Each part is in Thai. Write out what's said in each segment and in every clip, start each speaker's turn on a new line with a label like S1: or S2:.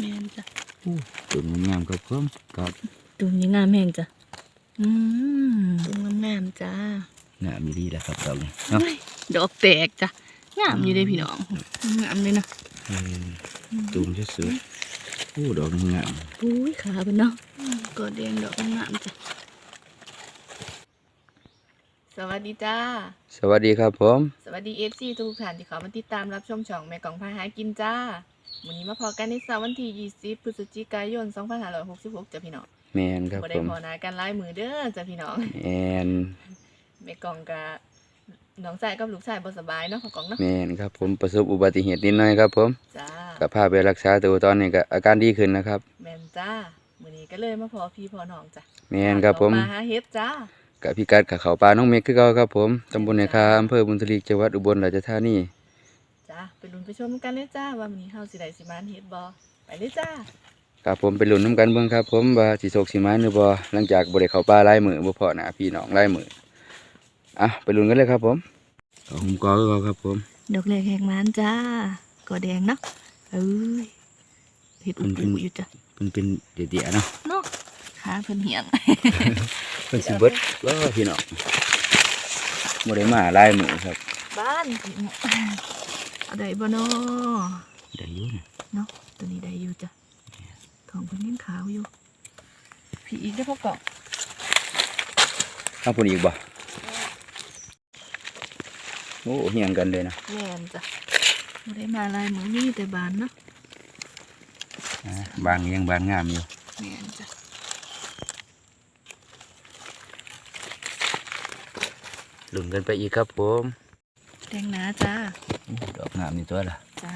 S1: แม่นจ้ะ
S2: ตุ่มงามๆครับผมกับ
S1: ตุ่มนี่งามแห้งจ้ะอืมตุ่มงามๆจ้างา
S2: มดีแหละครับดอกนี้เนาะ
S1: เฮ้ยดอกแตกจ้ะงามอยู่เด้พี่น้องงามเลยนะ
S2: เออตุ่มสวยๆโอ้ดอกงาม
S1: อุ้ยขาเป็นเนาะกอดแดงดอกงามจ้ะสวัสดีจ้า
S2: สวัสดีครับผม
S1: สวัสดีเอฟซีทุกท่านที่เขามาติดตามรับชมช่องแม่กล่องพาหากินจ้า วันนี้มาพอกันในเสาร์วันที่20พฤศจิกายน2566จ้ะพี่น้อง
S2: แมนครับ
S1: บ่
S2: ผ
S1: ได้
S2: ม
S1: พอหนากันหลายมือเด้อจ้ะพี่น้อง
S2: แมน
S1: แม่กล่องกับน้องชายกับลูกชายบ่สบายเนาะของกล่องเนาะ
S2: แมนครับผมประสบอุบัติเหตุนิดหน่อยครับผม
S1: จ้า
S2: ก็พาไปรักษาตัวตอนนี้ก็อาการดีขึ้นนะครับ
S1: แม่นจ้ามื้อนี้ก็เลยมาพอพี่พอน้องจ้ะ
S2: แมนครับผม
S1: มาหาเฮ็ดจ้า
S2: กับพี่กัดกับเขาปลาน้องเมฆคือเก่าครับผมตำบลในคาอำเภอบุญทลีจังหวัดอุบลราชธานี
S1: จ้า ไปลุ้นไปชมกันเลยจ้าว่ามื้อนี้เฮาสิได้สิมานเฮ็ดบ่ไปเลยจ้า
S2: ครับผมไปลุ้นน้ำกันเบิ่งครับ ผมว่าสิโศกสิมาหรือบ่หลังจากบ่ได้เข้าป่าหลายมื้อบ่พอหน้าพี่น้องหลายมื้ออะไปลุ้นกันเลยครับ ผมเอาผมกอก็ครับผม
S1: ดอกแรกแหกมานจ้ากอแดงเนาะเอ้ยเฮ็ดอุบๆอยู่จ้ะ
S2: เพิ่นเป็นเดียๆเนาะ
S1: เนาะขาเพิ่นเหียง
S2: เพิ่นสิเบิดบ่พี่น้องบ่ได้มาหลายมื้อครับ
S1: บ้านพี่น้องเอา ได้บ่เนาะ
S2: ได้อยู่นะ
S1: เนาะตัวนี้ได้อยู่จ้ะทองเพิ่นยังขาวอยู่พี่อีกได้อพ่อกล่อง
S2: ทางพุ่นอีกบ่โอ้เฮียงกันเลยนะ
S1: แม่นจ้ะบ่ได้มาลายมือนี่แต่บานเนาะ
S2: อ่าบางยังบางงามอยู่
S1: แม่นจ้ะ
S2: ลุ้นกันไปอีกครับผม
S1: แดงหนาจ้า
S2: โอ้ ดอกงามนี่ตัวละ
S1: จ้า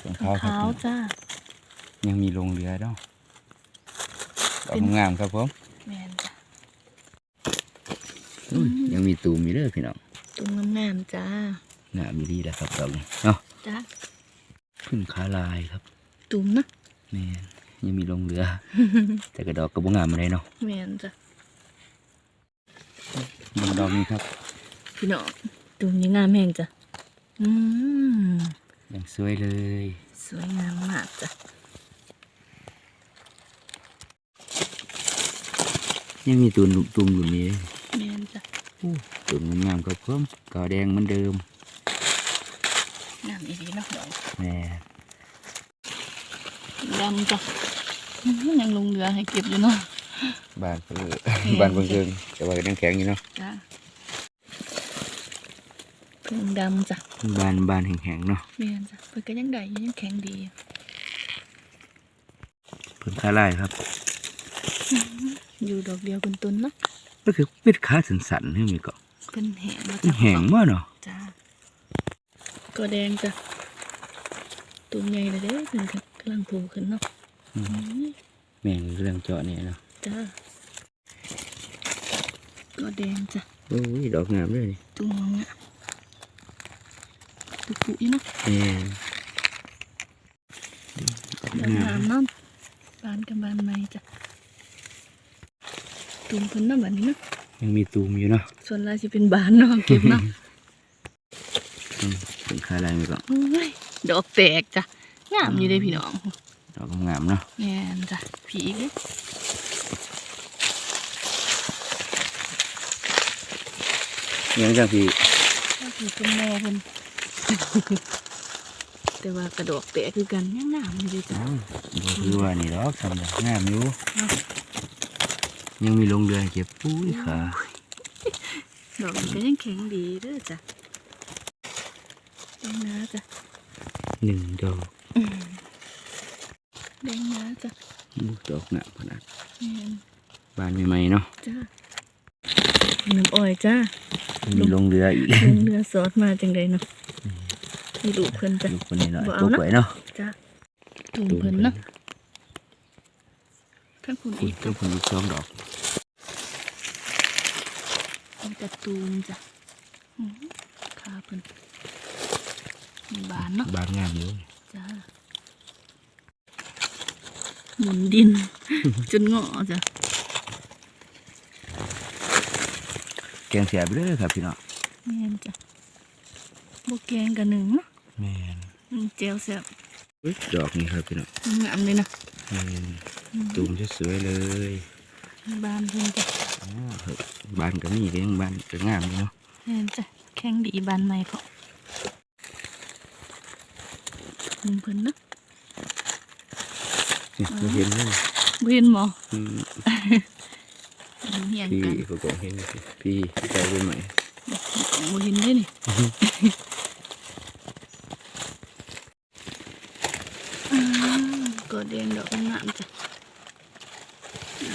S2: เป็นขาวครับ
S1: ขาวจ้า
S2: ยังมีลงเรือเนาะดอ
S1: เป็
S2: ก
S1: น
S2: งามครับผม
S1: แม่นจ้ะ
S2: อุ้ยยังมีตูมมีเด้อพี่น้อง
S1: ตุ้มงามๆจ้า
S2: งามมีดีแหละครับดอกนี้เนาะ
S1: จ้า
S2: ขึ้นขาลายครับ
S1: ตุ้มเนาะ
S2: แม่นยังมีลงเรือ แต่กระดอกกระบงงามอะไรเนาะ
S1: แม่นจ้ะ
S2: บางดอกนี้ครับ
S1: พี่น้อง ตุ้มยังงามแห้งจ้ะ อืม
S2: ยังสวยเลย
S1: สวยงามมากจ้ะ
S2: ยังมีตูมตูมอยู่นี่
S1: แม่นจ้ะ
S2: ตูมงามๆครับผมกาแดงเหมือนเดิม
S1: งามอีดีเนาะน้อง
S2: แม่
S1: ดำจ้ะอื้อหือยังลงเรือให้เก็บอยู่เนาะ
S2: บานเพิ่ง
S1: ม
S2: บานเพิ่งเชิงแต่ว่าก็ยังแข็งอยู่เนาะ
S1: จ้ะ เพิ่งดำจ้ะ
S2: บานบานแข็งๆเนาะ
S1: แม่นจ้ะเพิ่นก็ยังได้อยู่ยังแข็งดีอยู่
S2: เพิ่งขาลายครับ
S1: อยู่ดอกเดียวคุณตุนเนาะ
S2: ก็คือเป็นขาสันๆนี่มีก็
S1: เป็นแห้งแล้ว
S2: มันแห้งมากเนาะ
S1: จ้าก็แดงจ้ะตุ่มใหญ่เลยเด้อเพิ่นก็กำลังโผล่ขึ้นเนาะ
S2: อืม
S1: อืม
S2: แม่งเรื่องเจาะเนี่ยเนาะ
S1: จ้าก็แดงจ้ะ
S2: โอ้ยดอกงามเลยนี่
S1: ตุ่มงามปุ กุยเนาะ
S2: แม่งดอกงา
S1: มมเนาะบานกับบานใหม่จ้ะตุ่มเพิ่นนาะแบบนี้เนาะ
S2: ยังมีตูมอยู่เนาะ
S1: ส่วนลายสิเป็นบานเนาะเก็บเนาะ
S2: อืมเป็นขาลายมีก็
S1: โอ้ยดอกแตกจ้ะงามอยู่เด้พี่น้อง
S2: ดอกงามเนาะ
S1: แม่นจ้ะผีอีกเด้อ
S2: ยังจังพี่
S1: ผีเป็นแม่เพิ่น แต่ว่ากระดอกแตกคือกันยังงามอยู่เด้อจ้ะ
S2: อ้าวบ่คือว่านี่ดอกทำดอกงามอยู่
S1: เนาะ
S2: ยังมีลงเรือให้เก็บปุ้ยขา
S1: ดอกมันก็ยังแข็งดีเด้อจ้ะแดงนะจ้ะ
S2: หนึ่งดอก
S1: อืมแดงนะจ้ะ
S2: อู้ดอกงามขนาด
S1: แม่น
S2: บานใหม่ๆเนาะ
S1: จ้ะน้ำอ้อยจ้ะ
S2: มีลงเรืออีก
S1: ลงเรือซอสมาจังไดเนาะ มีลูกเพิ่นจ้ะ
S2: ลูกคนนี้หน่อย
S1: บ่เอา
S2: ตัว
S1: นะ
S2: กล้วยเนาะ
S1: จ้ะตุ่มเพิ่นเนาะข้างคุณ
S2: คุ
S1: อี
S2: ณ
S1: ก
S2: ต้องคนอีกสองดอก
S1: มีกระตูมจ้ะอืมขาเพิ่นมีบานเนาะ
S2: บานงามอยู่
S1: จ้าหมุนดิน จนงอจ้ะ
S2: แกงเสียไปเลยครับพี่น้อง
S1: แม่นจ้ะบกแกงกันหนึ่งเนาะ
S2: แม่น
S1: อืมเจลแซ่บ
S2: อุ๊ยดอกนี่ครับพี่น้อง
S1: งามเลยนะ
S2: อืมตูมสวยๆเลย
S1: บานเพิ่นจ้ะ
S2: อ๋อเฮ้ยบานก็มีก็ยังบานก็งามอยู่เนาะ
S1: แม่นจ้ะแข็งดีบานใหม่เพาะเพิ่นเพิ่นเนาะ
S2: นี่เราเห็นเลย
S1: บ่เห็นหมอ
S2: อืม
S1: ดูเฮียง
S2: พี่
S1: กัน
S2: ก็กองเห็นสิพี่ใส่ไปใหม่
S1: บ่เห็นได้นี่อ่ากอดแดงดอกงามจ้ะ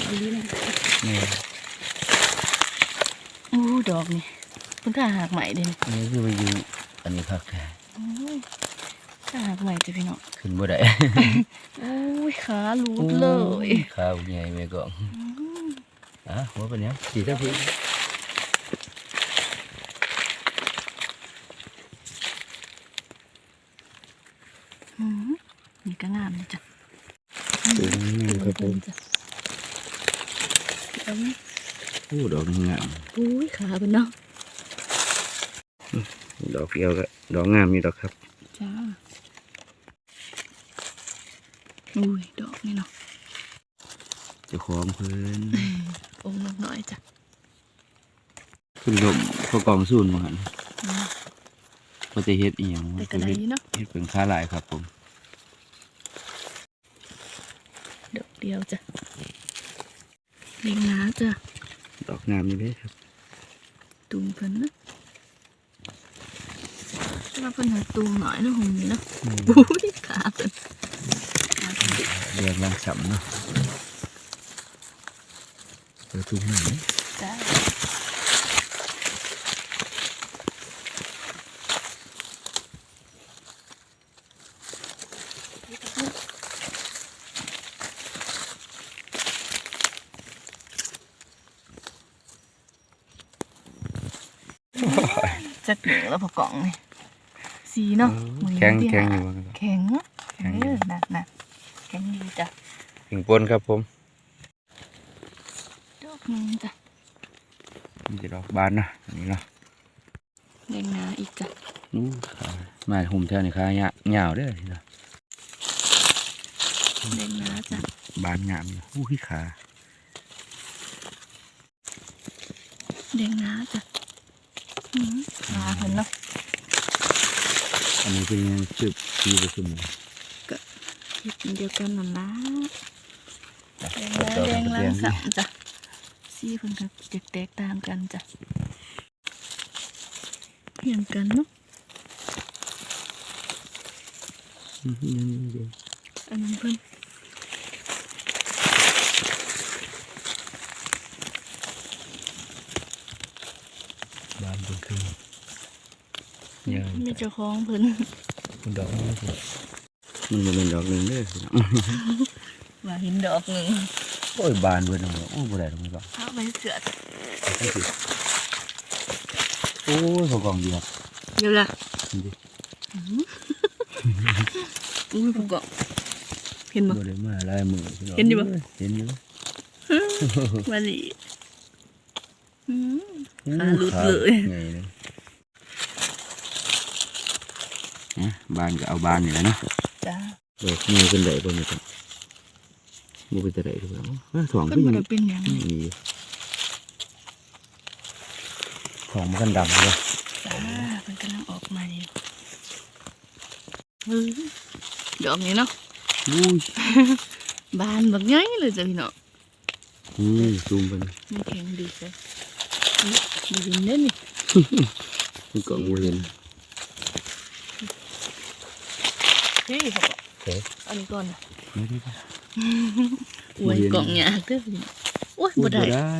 S1: เอาดีนะ
S2: นี่
S1: โอ้ดอกนี่เพิ่ นถ้าหากใหม่เด้นี่
S2: นี่คือไปอยู่ อันนี้ครับแค่
S1: โอ้ยถ้าหากใหม่จ้ะพี่น้อง
S2: ขึ้นบ่ได้
S1: โอ้ยขาหลุดเลย
S2: ข้าวใหญ่แม่กองอะหัวเป็นยังสีเท่าพี่
S1: อืมนี่ก็งามเลยจ้ะ
S2: ตัวนี้ครับผม
S1: จ้ะเอาไหม
S2: โอ้ดอกนี่งาม
S1: โอ้ยขาเป็นเนาะ
S2: ดอกเดียวก็ดอกงามอยู่ดอกครับ
S1: จ้า อุ้ย ดอกนี่เนาะ
S2: เจะของเพิ่น
S1: องค์น้อยๆจ้ะ
S2: ขึ้นลมเขากองสูนมาหัน
S1: อืม
S2: ว่าจะเฮ็ดอีหยัง
S1: แต่
S2: ว่า
S1: ก็
S2: จะ
S1: ได้
S2: เฮ็ด
S1: อยู่เนาะ
S2: เฮ็ดเป็นค้าหลายครับผม
S1: ดอกเดียวจ้ะเล็งน้าจ้ะ
S2: ดอกงามอยู่เด้ครับ
S1: ตุ่มเพิ่นนะ ถ้าเพิ่นหาตุ่มหน่อยเนาะหงนี่เนาะ
S2: อืม สำเนาะเปิดทุ่งหน่อย
S1: จ้าจักเหนือแล้วพอกล่องนี่สีเนาะมือ
S2: แข็ง
S1: ที่
S2: แข็ง
S1: หา
S2: อยู่ว่างั้น
S1: แข็ง
S2: แข็ง
S1: เออน่ะน่ะแข็งดีจ้ะ
S2: ถึงปนครับผม
S1: ดอกหนึงจ้ะ
S2: นี่จะดอกบานนะอันนี้เนาะ
S1: แดงนาอีกจ้ะ
S2: นู้ขามาหุ่มแถวนี้ขาหยาเหยาวเด้อนี่เนาะ
S1: แดงนาจ้ะ
S2: บานงามอยู่อู้ขี้ขา
S1: แดงนาจ้ะอืมขาเพิ่นเนาะ
S2: อันนี้เป็นยังสืบปีประชุม
S1: เฮ็ดอันเดียวกันนั่นล่ะแดงนาแดงลังสัมจ้ะสีเพิ่นก็จะแตกต่างกันจ้ะเพียงกันเนาะ
S2: อืมยังเดียว
S1: อันนั้นเพิ่น
S2: บานเป็นครึ่ง ยาว
S1: มีเจ้าของเพิ่น
S2: เป็นดอกนี้สิมันบ่เป็นดอกหนึ่งเด้อพี่น้อง
S1: ว่าเห็นดอกหนึ่ง
S2: โอ้ยบานเบิดแล้วโอ้บ่ได้ตรงนี้บ่
S1: เอาไปเสือจ้ะ
S2: ตั้งสิโอ้ยเขากองเดียว
S1: เดี๋ยวล่ะ
S2: นี่ดิ
S1: อุ้ยผมก็เห็นบ่
S2: บ่ได้มาลายมือพี่น้อง
S1: เห็นอยู่บ่
S2: เห็นอยู่
S1: มาลีอืม
S2: อู้
S1: ขาหลุด
S2: ขา
S1: เลย
S2: ใหญ่เลย นะบานก็เอาบานนี่แหละเนาะ
S1: จ้า
S2: ดอกนี้เป็นได้บ่เนี่ยครับบ่เป็นแต่ได้หรือเปล่าเออถ่อง
S1: เพิ่
S2: ก็
S1: นบ่
S2: ยัง
S1: ได้เป็นหยัง
S2: มีถ่องมันกันดำเลย
S1: จ้าเพิ่นกำลังออกมาอยู่เฮ้ยดอกนี้เนาะ
S2: อุ้ย
S1: บานแบบใหญ่เลยจ้ะพี่น้อง
S2: อุ้ยซูมไปนะ
S1: มันแข็งดีเลยอุ๊ยบ่เห็นเด้นี่
S2: มันก็บ่เห็น
S1: พี่เขาบอก
S2: เฮ้ย
S1: อันนี้ก่อนนะ
S2: ไม่ได้
S1: อวยกล่องยากเด้อพี่น้องโอ้ย
S2: พู
S1: บ่
S2: ด
S1: ได้
S2: บ่ได้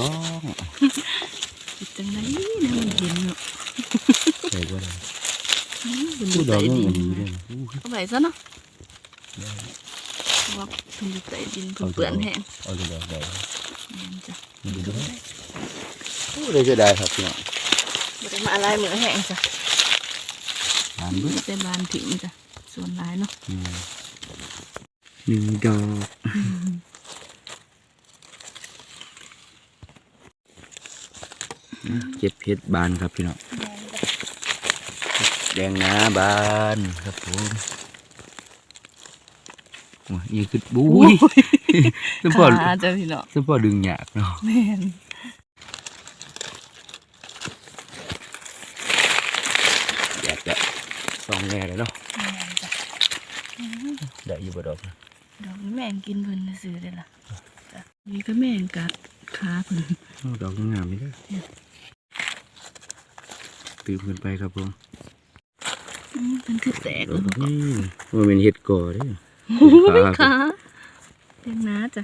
S2: ต้อง
S1: คิดจังไดนะมันเห็นเนาะ
S2: ใส่บ่ได้
S1: อืมเพิ่น
S2: พู
S1: อยู่
S2: ดด
S1: ใต้
S2: อก
S1: ดิ
S2: มัน
S1: น
S2: ดี
S1: นะ
S2: เลยอู้
S1: เอาไปซะเนาะเพราะว่าเพิ่นอยู่ใต้ดินเพิ่นเปื้อนแห้ง
S2: เอาเลยดอกได้
S1: แม่นจ้ะ
S2: มันดีด้วยโอ้เลยจะได้ครับพี่น้อง
S1: บ่ได้มาอะไรเหมือนแห้งจ้ะ
S2: ทานเบิด
S1: มีแต่บานถิ่มจ้ะส่วนหลายเนาะ
S2: อืมหนึ่งดอกนะเจ็ดเพชรบานครับพี่น้อง
S1: แม่นจ้ะ
S2: แดงนาบานครับผมโอ้ยอีคือบุ้ยสมพอ
S1: ขาจ้ะพี่น้อง
S2: สมพอดึงยากเนาะ
S1: แม่น
S2: อยากจะซองแน่เลยเนาะ
S1: แม่นจ้ะ
S2: ได้ อยู่บ่ดอกนะ
S1: ดอกนี้แม่งกินเพิ่นซื้อได้ล่ะจ้ะนี่ก็แม่งกัดขาเพิ่น
S2: เอาดอกงามนี่เด้อตื่นขึ้นไปครับผม
S1: อืมมันคือแตก
S2: ด
S1: แล้
S2: อ
S1: ว
S2: ก
S1: บ่
S2: นี่มันเป็นเห็ดก่อเด้อ
S1: โอ้ย
S2: ขา
S1: ขาแดงน้าจ้ะ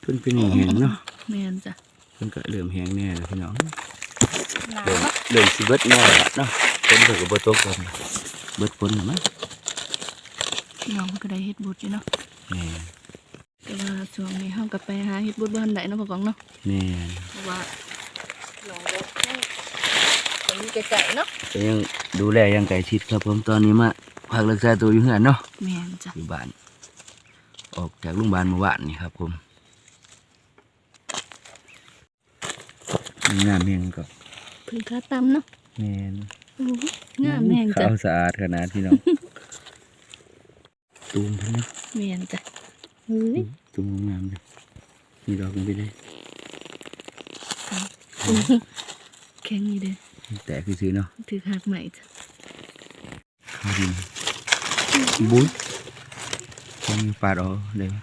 S2: เพิ่นเป็นแห้งๆเนาะ
S1: แม่นจ้ะ
S2: เพิ่นก็เริ่มแห้งแน่แล้วพี่น้อง
S1: หนา
S2: เริ่ม
S1: เนาะ
S2: เริ่มสิเบิดแน่ละเนาะฝนเพิ่นก็บ่ตกกัน เบิดฝนน่ะมั้ง
S1: พี่น้องมันก็ได้เฮ็ดบุญอยู่เนาะ
S2: แม่น
S1: แต่ว่าช่วงนี้เฮาก็ไปหาเฮ็ดบุญบ่ทันได้เนาะพ่อกองเนาะ
S2: แม่น
S1: เพราะว่าหนองรถนี่ไปอยู่ไกลๆเนาะ
S2: ก็ยังดูแลอยังไก่ชิดครับผมตอนนี้มาพักรักษาตัวอยู่เฮือนเนาะ
S1: แม่นจ้ะ
S2: อยู่บ้าน ออกจากโรงพยาบาลเมื่อวานนี่ครับผมงามแห้งก็
S1: เพิ่นขาตำเนาะ
S2: แม่น
S1: โอ้ย งามแม่งจ้ะ
S2: ขาวสะอาดขนาดพี่น้องตูมเพิ่นเนาะ
S1: แม่นจ้ะเฮ้ย
S2: ตูมงามเลยมีดอกมันไปเลย
S1: แข็งนี่เด้อ
S2: แต่คือซื้อๆเนาะ
S1: ถือหักใหม่จ้ะ
S2: ข้าวดินบุ้ยคงปาดเออกเลยวะ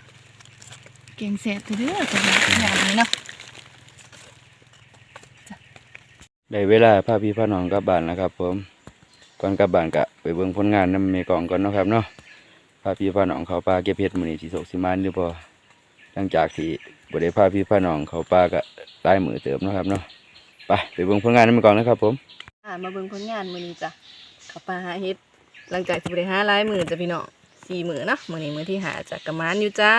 S1: แกงแซ่บเด้อจ้ะหอมเลยเนาะ
S2: ได้เวลาพาพี่พาน้องกลับบ้านแล้วครับผมก่อนกลับบ้านกะไปเบิ่งผลงานนำเมกองก่อนเนาะครับเนาะพาพี่พาน้องเขาป่าเก็บเห็ดมื้อนี้สิโศกสิมานหรือบ่หลังจากที่บ่ได้พาพี่พาน้องเขาป่ากะหลายมื้อเติมเนาะครับเนาะไปไปเบิ่งผลงานนำเมกองนะครับผม
S1: อ่ามาเบิ่งผลงานมื้อนี้จ้ะเข้าป่าหาเฮ็ดหลังจากที่บ่ได้หาหลายมื้อจ้ะพี่น้องสี่มื้อเนาะมื้อนี้มื้อที่ห้าจ้ะกะมานอยู่จ้า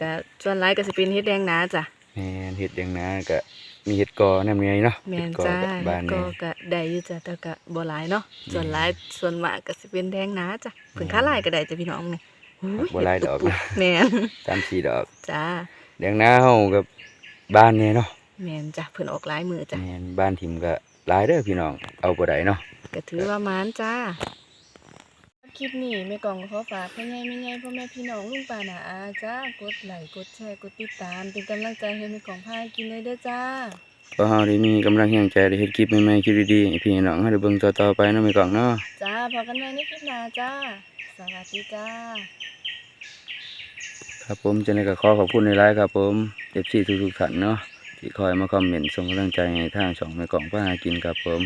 S1: ก็ส่วนหลายก็สิเป็นเฮ็ดแดงหนาจ้ะ
S2: แม่นเห็ดอย่างนาก็ มีเห็ดกอนำไงเนาะ
S1: แม่
S2: เห็
S1: น
S2: ดกอ
S1: จ้า
S2: กับบ้าน
S1: ก็
S2: นี่
S1: ก็ได้อยู่จ้ะแต่ก็บ่หลายเนาะส่วนหลายส่วนมากก็สิเป็นแดงหนาจ้ะเพิ่นค่าหลายก็ได้จ้ะพี่น้องนี่โอ้ย
S2: บ่หลายดอกนะ
S1: แม่น
S2: สามสี่ดอก
S1: จ้า
S2: แดงนาเฮากับบ้านเนี่ยเนาะ
S1: แม่นจ้ะเพิ่นออกหลายมื้อจ้ะ
S2: แม่นบ้านทิมก็หลายเด้อพี่น้องเอาบ่ได้เนาะ
S1: ก็ถือว่ามานจ้าค ลิปนี้แม่กล่องขอฝากพ่อใหญ่แม่ใหญ่พ่อแม่พี่น้องลุงป้านาอาจ้ากดไลค์กดแชร์กดติดตาม เป็นกำลังใจให้แม่กล่องพากินเลยเด้อจ้า
S2: เพราะเฮาได้มีกำลังแรงใจได้เฮ็ดคลิปใหม่ๆคลิปดีๆให้พี่น้องเฮาได้เบิ่งต่อๆไปเนาะแม่กล่องเนาะ
S1: จ้าพอกันใหม่ในคลิปหน้าจ้า สวัสดีจ้า
S2: ครับผมจังได๋ก็ขอขอบคุณหลายๆครับผม FC ทุกๆท่านเนาะที่คอยมาคอมเมนต์ส่งกำลังใจให้ทางช่องแม่กล่องพาหากินครับผม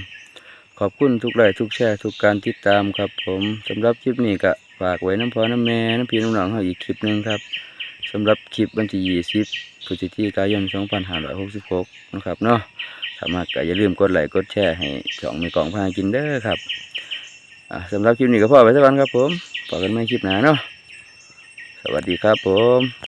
S2: ขอบคุณทุกไลค์ทุกแชร์ทุกการติดตามครับ ผมสำหรับคลิปนี้ก็ฝากไว้น้ำพอน้ำแม่น้ำพี่น้ำน้องเฮาอีกคลิปหนึ่งครับสำหรับคลิปวันที่20พฤศจิกายน2566นะครับเนาะถ้ามากก็อย่าลืมกดไลค์กดแชร์ให้ช่องม่กล่องพากินเด้อครับอ่าสำหรับคลิปนี้ก็พอไว้สักวันครับผมพบกันใหม่คลิปหน้าเนาะสวัสดีครับผม